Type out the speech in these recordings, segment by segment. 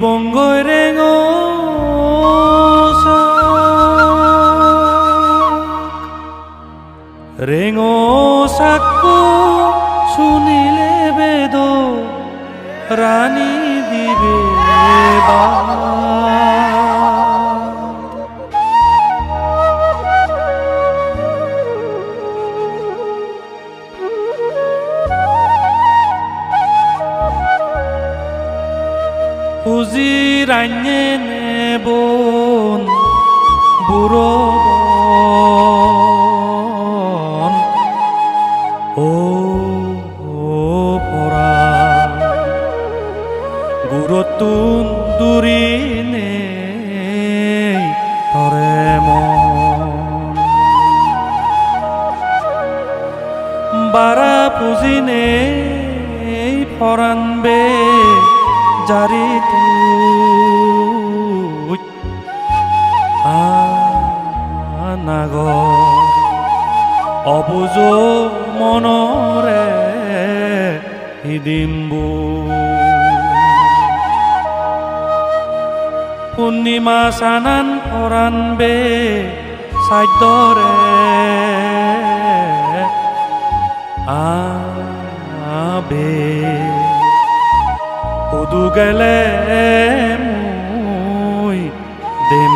দিবংগৈ ৰেঙ ৰেঙ চাকু শুনিলে বেদ ৰাণী দিবে বা। খুজি ৰান্যে নেবন বুৰবন ও দূৰিনে তৰে মন। বাৰা পুজিনে ফৰানবে জারি আনাগ অবুজ মনরে হিদিম্বু। পূর্ণিমা সানান ফরানবে সাধ্যরে আবে উদু গেলে মুই দিম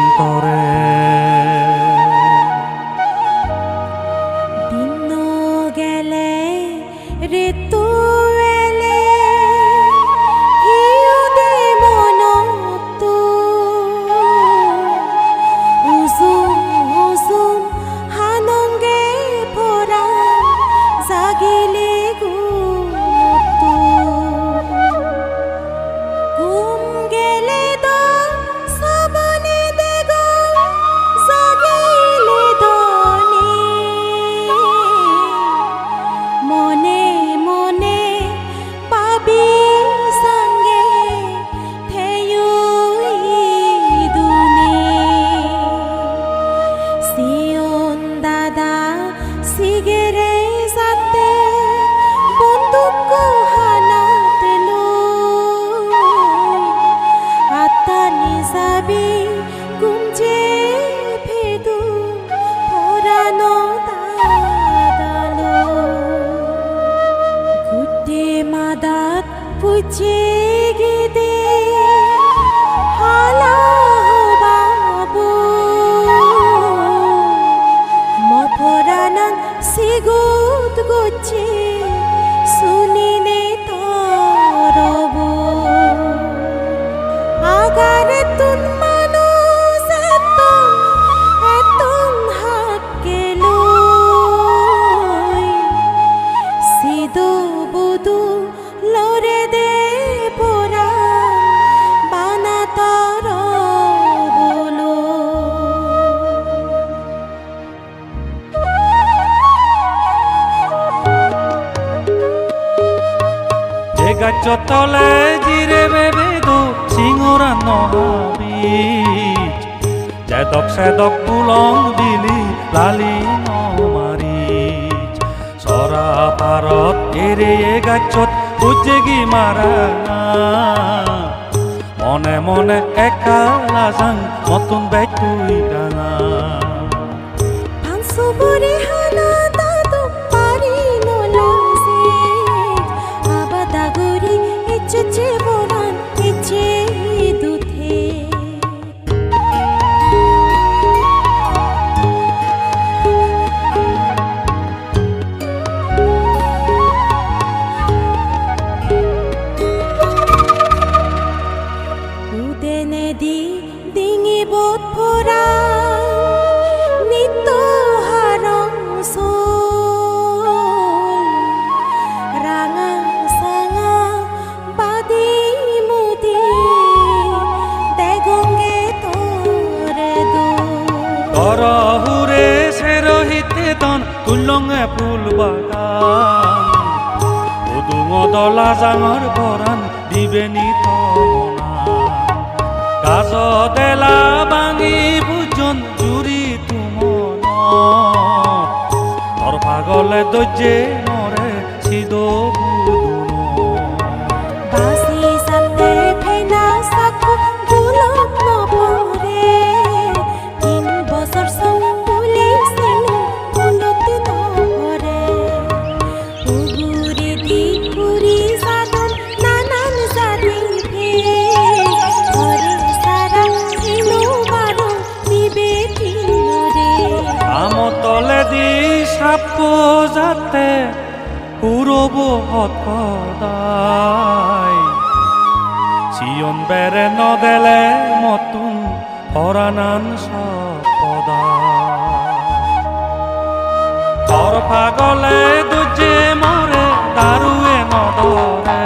যে গাছ তলে জিরে বেবে দো সিঙরা নহাবিজ যেদক সেদক বুলং দিলি লালি নমারিজ। সরা পারত এরে গাছত বুঝেগি মারা মনে মনে একা লাজাং নতুন বেগ তুই তুলঙে ফুল বাগান। উদুঙ দলা জাঙর পরাণ দিবেনি তমনা। গাজ দেলা বাঙি বুজন জুৰি তুমন। তোর পাগলে মরে সিদ বুদুন সাপ যাতে পুরব হতদায় চিয়ন বেড়ে নদেলে মতুন হরানান সপদা ঘর পাগলে দুজে মরে, দারুয়ে নদরে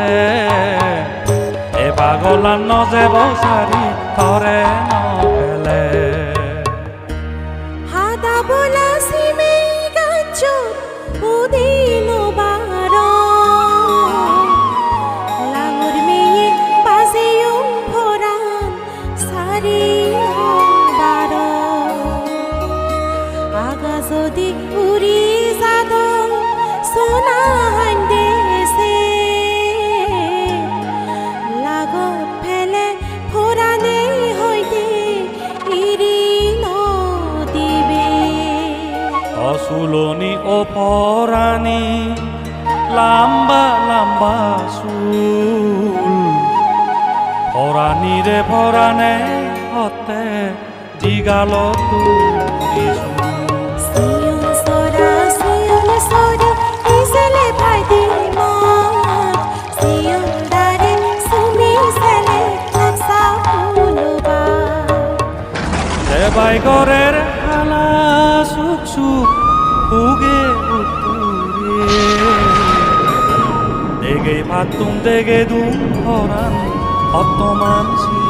এ পাগলান নজে বসারি তরে ন। নকশা ফুলবা দেবাই গরের হালা সুখ সুখ উগে উত্তুরে দেগে ভাতুম দেগে দুম ভরান অতমান সিয়ন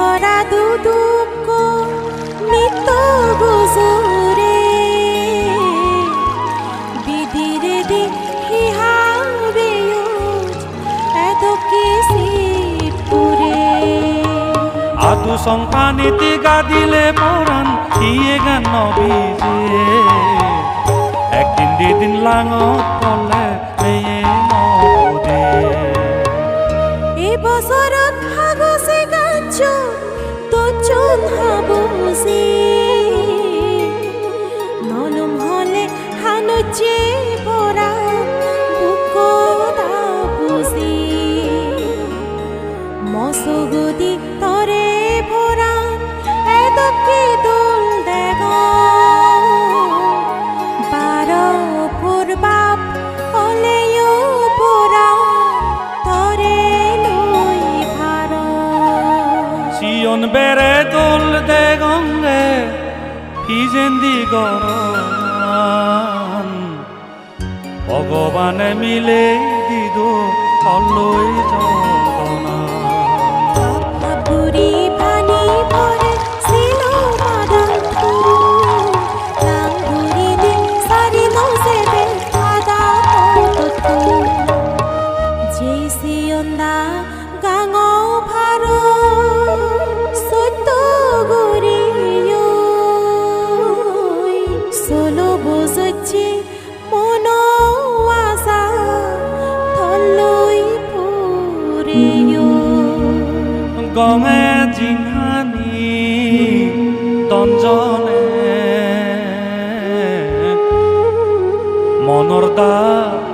সরা দুদুক নিত্য গুজুরে বিদিরে দি হিহাবে এত কেসি পুরে। আদু সংখ্যানীতি গাদিলে পরান ইয়ে গান নবীজে। একদিন দুদিন লাঙত পলে মচগুদি তৰে ভৰা এদকে দোল দেগ। বাৰ পূৰ্বাপ হলেও পৰা তৰে লৈ ভাৰ সিয়ন বেড়ে দোল দে গঙ্গে ফিজেন্দি গরান ভগবানে মিলে দিদ তলই জগনা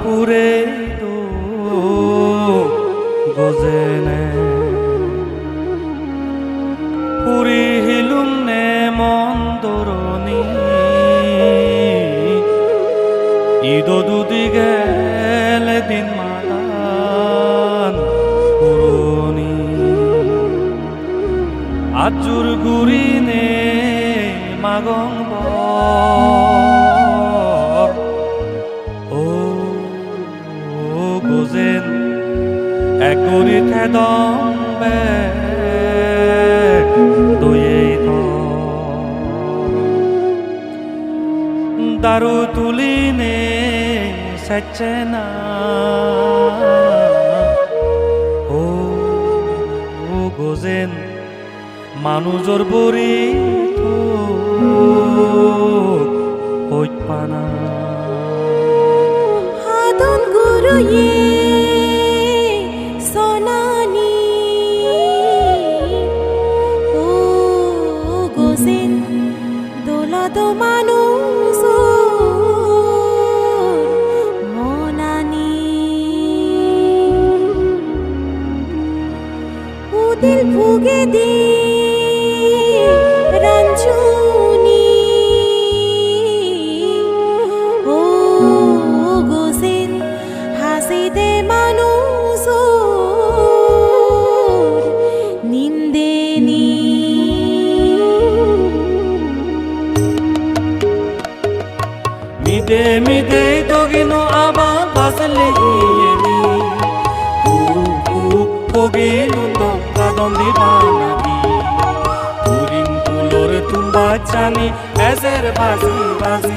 পুৰে দো গজেনে পুৰি হিলুং নে মন দৰণি ঈদ দুদিগেলে দিন মাদান পুৰণি আজুর গুরিনে মাগং বর একরি থেদম বেক দয়ে দারু তুলিনে সেচেনা ও ও গোজেন মানুষৰ বৰি হৈ পানা হাদন গুৰুয়ে ಮಿದೇದೊಗಿನೋ ಅವ ಬಸಲೆ ಏನಿ ಹೂ ಹೂ ಹೋಗೇನು ತೊಕ್ಕದೊಂದಿ ಬಾನದಿ ತುರಿಂದು ಲೋರೆ ತುಂಬ ಚಾನಿ ಎಸರ್ ಬಾಸಿ ಬಾಸಿ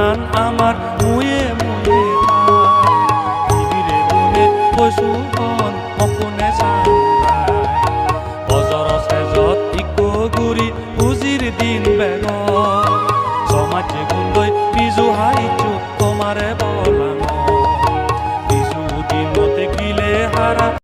নানান